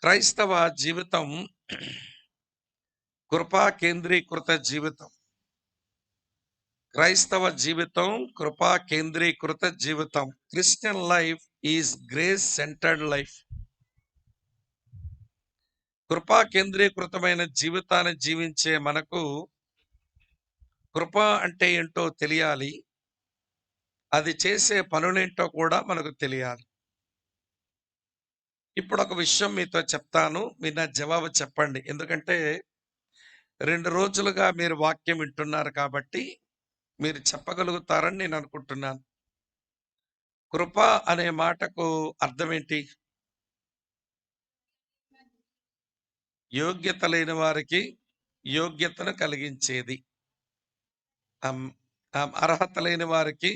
క్రైస్తవ జీవితం కృపా కేంద్రీకృత జీవితం. క్రైస్తవ జీవితం కృపా కేంద్రీకృత జీవితం. Christian life is grace centred life. కృపా కేంద్రీకృతమైన జీవితాన్ని జీవించే మనకు కృప అంటే ఏంటో తెలియాలి. అది చేసే పనులేంటో కూడా మనకు తెలియాలి. ఇప్పుడు ఒక విషయం మీతో చెప్తాను మీరు నా జవాబు చెప్పండి. ఎందుకంటే రెండు రోజులుగా మీరు వాక్యం వింటున్నారు కాబట్టి మీరు చెప్పగలుగుతారని నేను అనుకుంటున్నాను. కృప అనే మాటకు అర్థం ఏంటి యోగ్యత లేని వారికి యోగ్యతను కలిగించేది. అర్హత లేని వారికి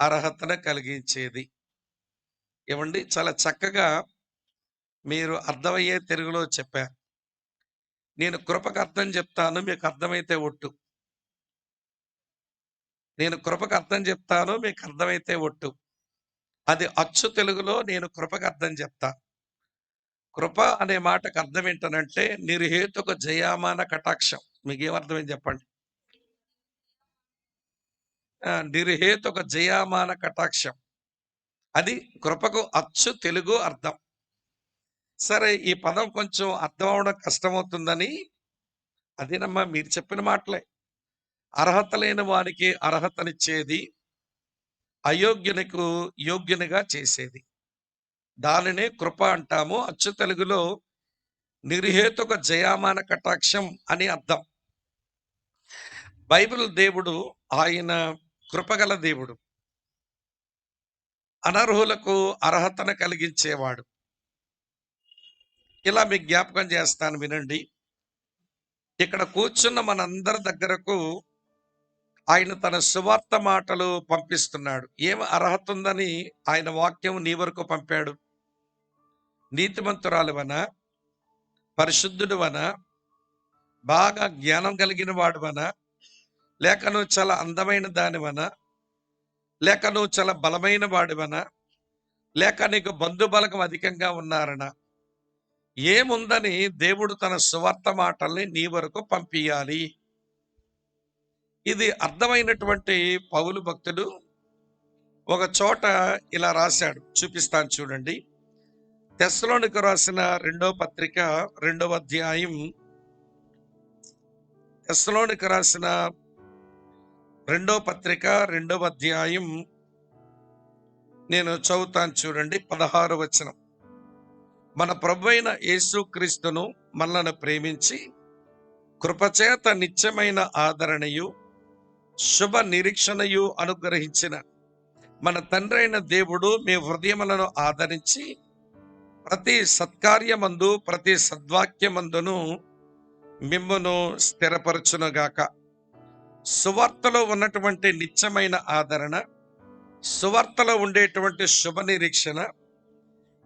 అర్హతను కలిగించేది. ఏమండి? చాలా చక్కగా మీరు అర్థమయ్యే తెలుగులో చెప్పారు నేను కృపకు అర్థం చెప్తాను మీకు అర్థమైతే ఒట్టు. నేను కృపకు అర్థం చెప్తాను మీకు అర్థమైతే ఒట్టు. అది అచ్చు తెలుగులో నేను కృపకు అర్థం చెప్తా. కృప అనే మాటకు అర్థం ఏంటనంటే నిర్హేతుక జయామాన కటాక్షం. మీకేమర్థమైంది చెప్పండి? నిర్హేతుక జయామాన కటాక్షం. అది కృపకు అచ్చు తెలుగు అర్థం. సరే ఈ పదం కొంచెం అర్థం అవడం కష్టమవుతుందని అదేనమ్మా మీరు చెప్పిన మాటలే. అర్హత లేని వారికి అర్హతనిచ్చేది అయోగ్యునికు యోగ్యునిగా చేసేది. దానినే కృప అంటాము. అచ్చు తెలుగులో నిర్హేతుక జయామాన కటాక్షం అని అర్థం. బైబిల్ దేవుడు ఆయన కృపగల దేవుడు. అనర్హులకు అర్హతను కలిగించేవాడు. ఇలా మీకు జ్ఞాపకం చేస్తాను వినండి. ఇక్కడ కూర్చున్న మనందరి దగ్గరకు ఆయన తన సువార్త మాటలు పంపిస్తున్నాడు. ఏం అర్హత ఉందని ఆయన వాక్యం నీ వరకు పంపాడు. నీతిమంతురాలువన పరిశుద్ధుడువన బాగా జ్ఞానం కలిగిన వాడువన లేక నువ్వు చాలా అందమైన దానివన లేక నువ్వు చాలా బలమైన వాడివన లేక నీకు బంధుబలకం అధికంగా ఉన్నారనా ఏముందని దేవుడు తన సువార్త మాటల్ని నీ వరకు పంపించాలి ఇది అర్థమైనటువంటి పౌలు భక్తుడు ఒక చోట ఇలా రాశాడు. చూపిస్తాను చూడండి. తెస్సలోనికి రాసిన రెండో పత్రిక రెండవ అధ్యాయం తెస్సలోనికి రాసిన రెండో పత్రిక రెండవ అధ్యాయం నేను చదువుతాను చూడండి. పదహారు వచనం. మన ప్రభు అయిన యేసుక్రీస్తును మనలను ప్రేమించి కృపచేత నిత్యమైన ఆదరణయు శుభ నిరీక్షణయు అనుగ్రహించిన మన తండ్రి అయిన దేవుడు మీ హృదయములను ఆదరించి ప్రతి సత్కార్యమందు ప్రతి సద్వాక్యమందును మిమ్మను స్థిరపరచునుగాక. సువార్తలో ఉన్నటువంటి నిత్యమైన ఆదరణ సువార్తలో ఉండేటువంటి శుభ నిరీక్షణ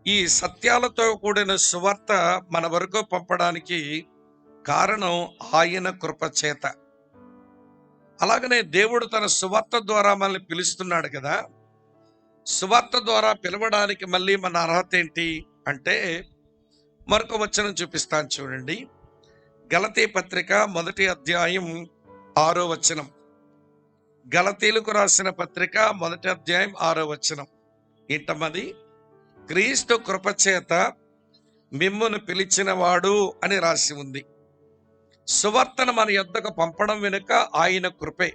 ఈ సత్యాలతో కూడిన సువార్త మన వరకు పంపడానికి కారణం ఆయన కృప చేత. అలాగనే దేవుడు తన సువార్త ద్వారా మనల్ని పిలుస్తున్నాడు కదా. సువార్త ద్వారా పిలవడానికి మళ్ళీ మన అర్హత ఏంటి అంటే మరొక వచనం చూపిస్తాను చూడండి. గలతీ పత్రిక మొదటి అధ్యాయం ఆరో వచనం. గలతీలకు రాసిన పత్రిక మొదటి అధ్యాయం ఆరో వచనం. ఏంటమ్మది? క్రీస్తు కృపచేత మిమ్మును పిలిచినవాడు అని రాసి ఉంది. సువార్తను మన యొద్దకు పంపడం వెనుక ఆయన కృపే.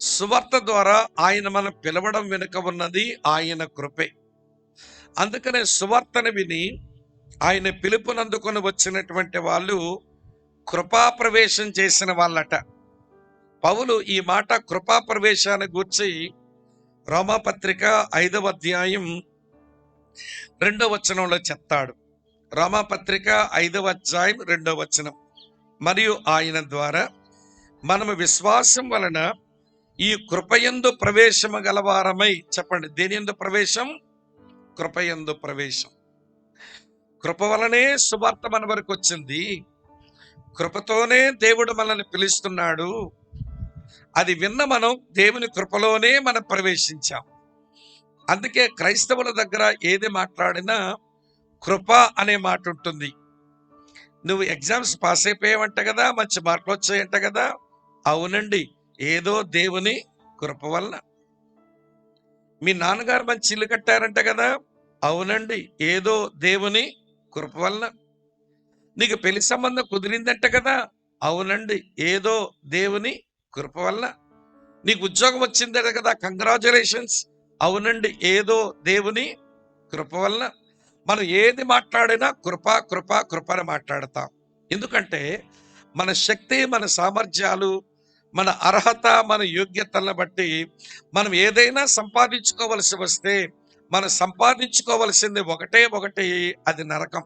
సువార్త ద్వారా ఆయన మనం పిలవడం వెనుక ఉన్నది ఆయన కృపే. అందుకనే సువార్తను విని ఆయన పిలుపునందుకొని వచ్చినటువంటి వాళ్ళు కృపాప్రవేశం చేసిన వాళ్ళట. పౌలు ఈ మాట కృపాప్రవేశాన్ని గూర్చి రోమాపత్రిక ఐదవ అధ్యాయం రెండవ వచనంలో చెప్తాడు. రోమాపత్రిక ఐదవ అధ్యాయం రెండవ వచనం. మరియు ఆయన ద్వారా మనము విశ్వాసం వలన ఈ కృపయందు ప్రవేశము గలవారమై చెప్పండి దేని ఎందు ప్రవేశం? కృపయందు ప్రవేశం. కృప వలనే సువార్త మన వరకు వచ్చింది. కృపతోనే దేవుడు మనల్ని పిలుస్తున్నాడు. అది విన్న మనం దేవుని కృపలోనే మనం ప్రవేశించాం. అందుకే క్రైస్తవుల దగ్గర ఏది మాట్లాడినా కృప అనే మాట ఉంటుంది. నువ్వు ఎగ్జామ్స్ పాస్ అయిపోయావంట కదా మంచి మార్కులు వచ్చాయంట కదా అవునండి ఏదో దేవుని కృప వలన. మీ నాన్నగారు మంచి ఇల్లు కట్టారంట కదా అవునండి ఏదో దేవుని కృప వలన. నీకు పెళ్ళి సంబంధం కుదిరిందంట కదా అవునండి ఏదో దేవుని కృప వలన. నీకు ఉద్యోగం వచ్చిందట కదా కంగ్రాచులేషన్స్ అవునండి ఏదో దేవుని కృప వలన మనం ఏది మాట్లాడినా కృప కృప కృపను మాట్లాడతాం. ఎందుకంటే మన శక్తి మన సామర్థ్యాలు మన అర్హత మన యోగ్యతలను బట్టి మనం ఏదైనా సంపాదించుకోవలసి వస్తే మనం సంపాదించుకోవలసింది ఒకటే ఒకటి అది నరకం.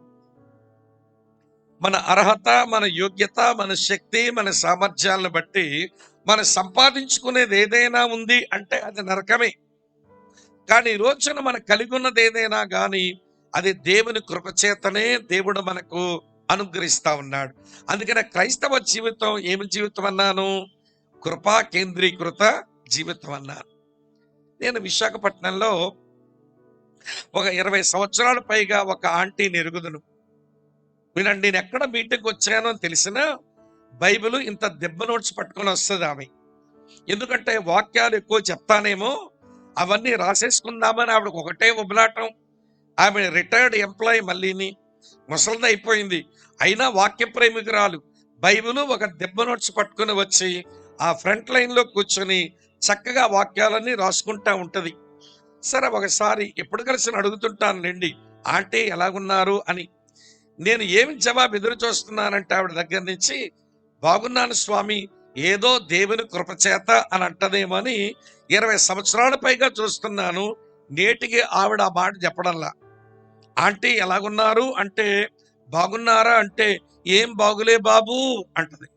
మన అర్హత మన యోగ్యత మన శక్తి మన సామర్థ్యాలను బట్టి మనం సంపాదించుకునేది ఏదైనా ఉంది అంటే అది నరకమే. కానీ ఈ రోజున మనం కలిగి ఉన్నది ఏదైనా కానీ అది దేవుని కృపచేతనే దేవుడు మనకు అనుగ్రహిస్తా ఉన్నాడు. అందుకనే క్రైస్తవ జీవితం ఏమి జీవితం అన్నాను? కృపా కేంద్రీకృత జీవితం అన్నాను. నేను విశాఖపట్నంలో ఒక ఇరవై సంవత్సరాల పైగా ఒక ఆంటీని ఎరుగుదును వినండి నేను ఎక్కడ మీటింగ్కి వచ్చానో అని తెలిసినా బైబిల్ ఇంత దెబ్బ నోట్స్ పట్టుకొని వస్తుంది ఆమె. ఎందుకంటే వాక్యాలు ఎక్కువ చెప్తానేమో అవన్నీ రాసేసుకుందామని ఆవిడకు ఒకటే ఉబలాటం. ఆమె రిటైర్డ్ ఎంప్లాయీ మళ్ళీని. ముసలిది అయిపోయింది. అయినా వాక్య ప్రేమికురాలు. బైబిల్ ఒక దెబ్బ నోట్స్ పట్టుకుని వచ్చి ఆ ఫ్రంట్ లైన్లో కూర్చొని చక్కగా వాక్యాలన్నీ రాసుకుంటా ఉంటుంది. సరే ఒకసారి ఎప్పుడు కలిసి అడుగుతుంటాను లేండి ఆంటీ ఎలాగున్నారు? అని. నేను ఏమి జవాబు ఎదురు చూస్తున్నానంటే ఆవిడ దగ్గర నుంచి బాగున్నాను స్వామి ఏదో దేవుని కృపచేత అని అంటదేమని ఇరవై సంవత్సరాల పైగా చూస్తున్నాను. నేటికి ఆవిడ ఆ మాట చెప్పడంలా. ఆంటీ ఎలాగున్నారు? అంటే బాగున్నారా? అంటే ఏం బాగులే బాబు అంటది.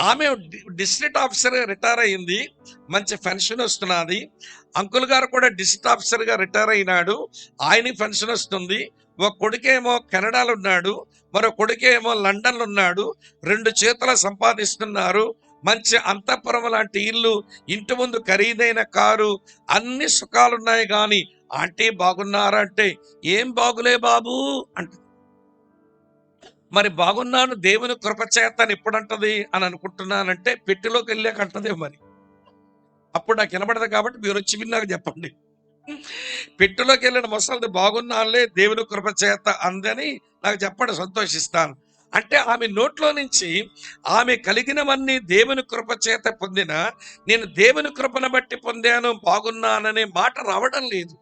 ఆమె డిస్ట్రిక్ట్ ఆఫీసర్ రిటైర్ అయింది. మంచి పెన్షన్ వస్తున్నది. అంకుల్ గారు కూడా డిస్ట్రిక్ట్ ఆఫీసర్గా రిటైర్ అయినాడు. ఆయన పెన్షన్ వస్తుంది. ఒక కొడుకేమో కెనడాలో ఉన్నాడు మరో కొడుకేమో లండన్లో ఉన్నాడు రెండు చేతుల సంపాదిస్తున్నారు మంచి అంతఃపురం లాంటి ఇల్లు ఇంటి ముందు ఖరీదైన కారు అన్ని సుఖాలున్నాయి కానీ ఆంటీ బాగున్నారా? అంటే ఏం బాగులే బాబు అంట. మరి బాగున్నాను దేవుని కృపచేత అని ఎప్పుడంటది? అని అనుకుంటున్నానంటే పెట్టిలోకి వెళ్ళాక అంటదే మరి. అప్పుడు నాకు వినబడదు కాబట్టి మీరు వచ్చి విన్నాక చెప్పండి. పెట్టులోకి వెళ్ళిన ముసలిది బాగున్నానులే దేవుని కృప చేత అందని నాకు చెప్పండి సంతోషిస్తాను. అంటే ఆమె నోట్లో నుంచి ఆమె కలిగినవన్నీ దేవుని కృప చేత పొందిన నేను దేవుని కృపను బట్టి పొందాను బాగున్నాననే మాట రావడం లేదు.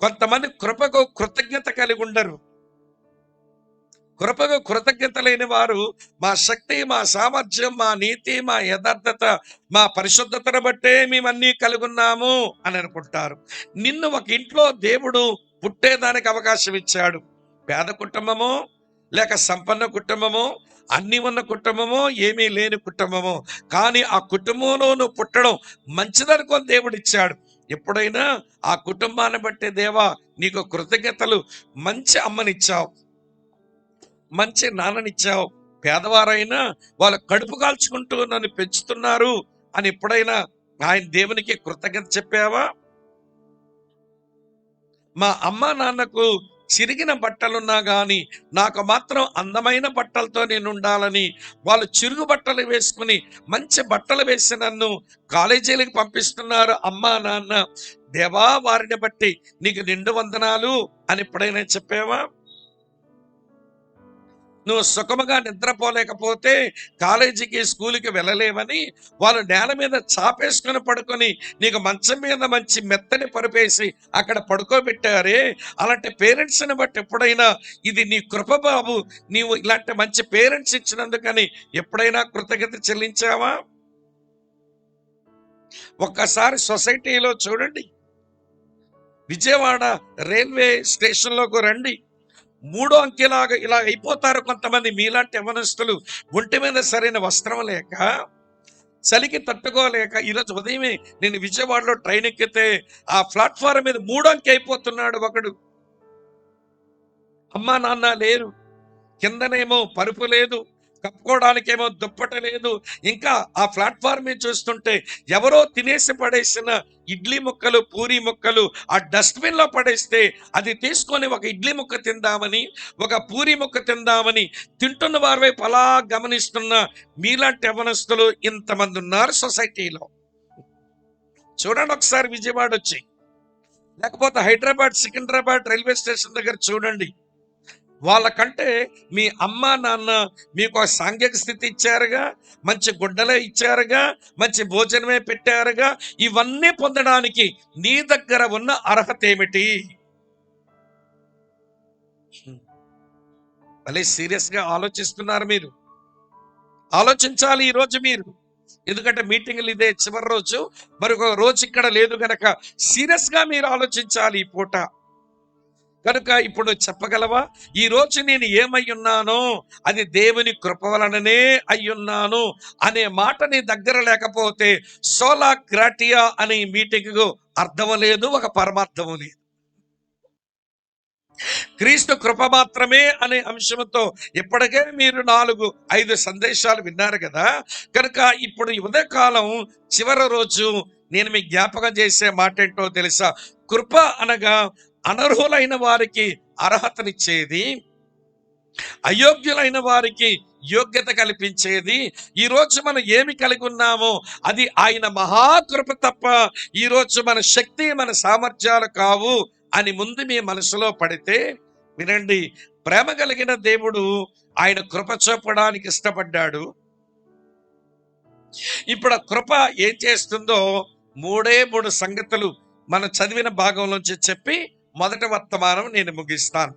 కొంతమంది కృపకు కృతజ్ఞత కలిగి ఉండరు. కృపకు కృతజ్ఞత లేని వారు. మా శక్తి మా సామర్థ్యం మా నీతి మా యథార్థత మా పరిశుద్ధతను బట్టే మేమన్నీ కలుగున్నాము అని అనుకుంటారు. నిన్ను ఒక ఇంట్లో దేవుడు పుట్టేదానికి అవకాశం ఇచ్చాడు. పేద కుటుంబమో లేక సంపన్న కుటుంబమో అన్ని ఉన్న కుటుంబమో ఏమీ లేని కుటుంబమో కానీ ఆ కుటుంబంలో నువ్వు పుట్టడం మంచిదనుకొని దేవుడు ఇచ్చాడు. ఎప్పుడైనా ఆ కుటుంబాన్ని బట్టే దేవా నీకు కృతజ్ఞతలు మంచి అమ్మనిచ్చావు. మంచి నాన్ననిచ్చావు పేదవారైనా వాళ్ళ కడుపు కాల్చుకుంటూ నన్ను పెంచుతున్నారు అని ఎప్పుడైనా ఆయన దేవునికి కృతజ్ఞత చెప్పావా? మా అమ్మ నాన్నకు చిరిగిన బట్టలున్నా కానీ నాకు మాత్రం అందమైన బట్టలతో నేను ఉండాలని వాళ్ళు చిరుగు బట్టలు వేసుకుని మంచి బట్టలు వేసి నన్ను కాలేజీలకు పంపిస్తున్నారు అమ్మా నాన్న. దేవా వారిని బట్టి నీకు నిండు వందనాలు అని ఎప్పుడైనా చెప్పావా? నువ్వు సుఖముగా నిద్రపోలేకపోతే కాలేజీకి స్కూల్కి వెళ్ళలేవని వాళ్ళు నేల మీద చాపేసుకొని పడుకొని నీకు మంచం మీద మంచి మెత్తని పరిపేసి అక్కడ పడుకోబెట్టారే. అలాంటి పేరెంట్స్ని బట్టి ఎప్పుడైనా ఇది నీ కృప బాబు. నీవు ఇలాంటి మంచి పేరెంట్స్ ఇచ్చినందుకని ఎప్పుడైనా కృతజ్ఞత చెల్లించావా? ఒక్కసారి సొసైటీలో చూడండి. విజయవాడ రైల్వే స్టేషన్లోకి రండి. మూడో అంకెలాగా ఇలా అయిపోతారు కొంతమంది మీలాంటి యవనస్తులు. ఒంటి మీద సరైన వస్త్రం లేక చలికి తట్టుకోలేక ఈరోజు ఉదయమే నేను విజయవాడలో ట్రైన్ ఎక్కితే ఆ ప్లాట్ఫారం మీద మూడో అంకె అయిపోతున్నాడు ఒకడు. అమ్మా నాన్న లేరు. కిందనేమో పరుపు లేదు. కప్పుకోవడానికేమో దుప్పట లేదు. ఇంకా ఆ ప్లాట్ఫామ్ చూస్తుంటే ఎవరో తినేసి పడేసిన ఇడ్లీ ముక్కలు పూరి ముక్కలు ఆ డస్ట్బిన్లో పడేస్తే అది తీసుకొని ఒక ఇడ్లీ ముక్క తిందామని ఒక పూరి ముక్క తిందామని తింటున్న వారి వైపు అలా గమనిస్తున్న మీలాంటి యవనస్తులు ఇంతమంది ఉన్నారు సొసైటీలో. చూడండి ఒకసారి విజయవాడ వచ్చి. లేకపోతే హైదరాబాద్ సికింద్రాబాద్ రైల్వే స్టేషన్ దగ్గర చూడండి. వాళ్ళకంటే మీ అమ్మ నాన్న మీకు ఒక సాంఘిక స్థితి ఇచ్చారుగా మంచి గుడ్డలే ఇచ్చారుగా మంచి భోజనమే పెట్టారుగా ఇవన్నీ పొందడానికి నీ దగ్గర ఉన్న అర్హత ఏమిటి? భలే సీరియస్గా ఆలోచిస్తున్నారు మీరు. ఆలోచించాలి ఈరోజు మీరు. ఎందుకంటే మీటింగ్లు ఇదే చివరి రోజు. మరొక రోజు ఇక్కడ లేదు గనక సీరియస్గా మీరు ఆలోచించాలి ఈ పూట. కనుక ఇప్పుడు చెప్పగలవా? ఈ రోజు నేను ఏమై అది దేవుని కృప వలననే అయ్యున్నాను అనే మాట నీ దగ్గర లేకపోతే సోలా గ్రాటియా అనే మీటింగ్కు అర్థం లేదు ఒక పరమార్థము లేదు. క్రీస్తు కృప మాత్రమే అనే అంశంతో ఇప్పటికే మీరు నాలుగు ఐదు సందేశాలు విన్నారు కదా. కనుక ఇప్పుడు ఉదయకాలం చివరి రోజు నేను మీకు జ్ఞాపకం చేసే మాట ఏంటో తెలుసా? కృప అనగా అనర్హులైన వారికి అర్హతనిచ్చేది అయోగ్యులైన వారికి యోగ్యత కల్పించేది. ఈ రోజు మనం ఏమి కలిగి ఉన్నామో అది ఆయన మహాకృప తప్ప ఈ రోజు మన శక్తి మన సామర్థ్యాలు కావు అని ముందు మీ మనసులో పడితే వినండి ప్రేమ కలిగిన దేవుడు ఆయన కృప చూపడానికి ఇష్టపడ్డాడు. ఇప్పుడు కృప ఏం చేస్తుందో మూడే మూడు సంగతులు మనం చదివిన భాగంలోంచి చెప్పి మొదటి వర్తమానం నేను ముగిస్తాను.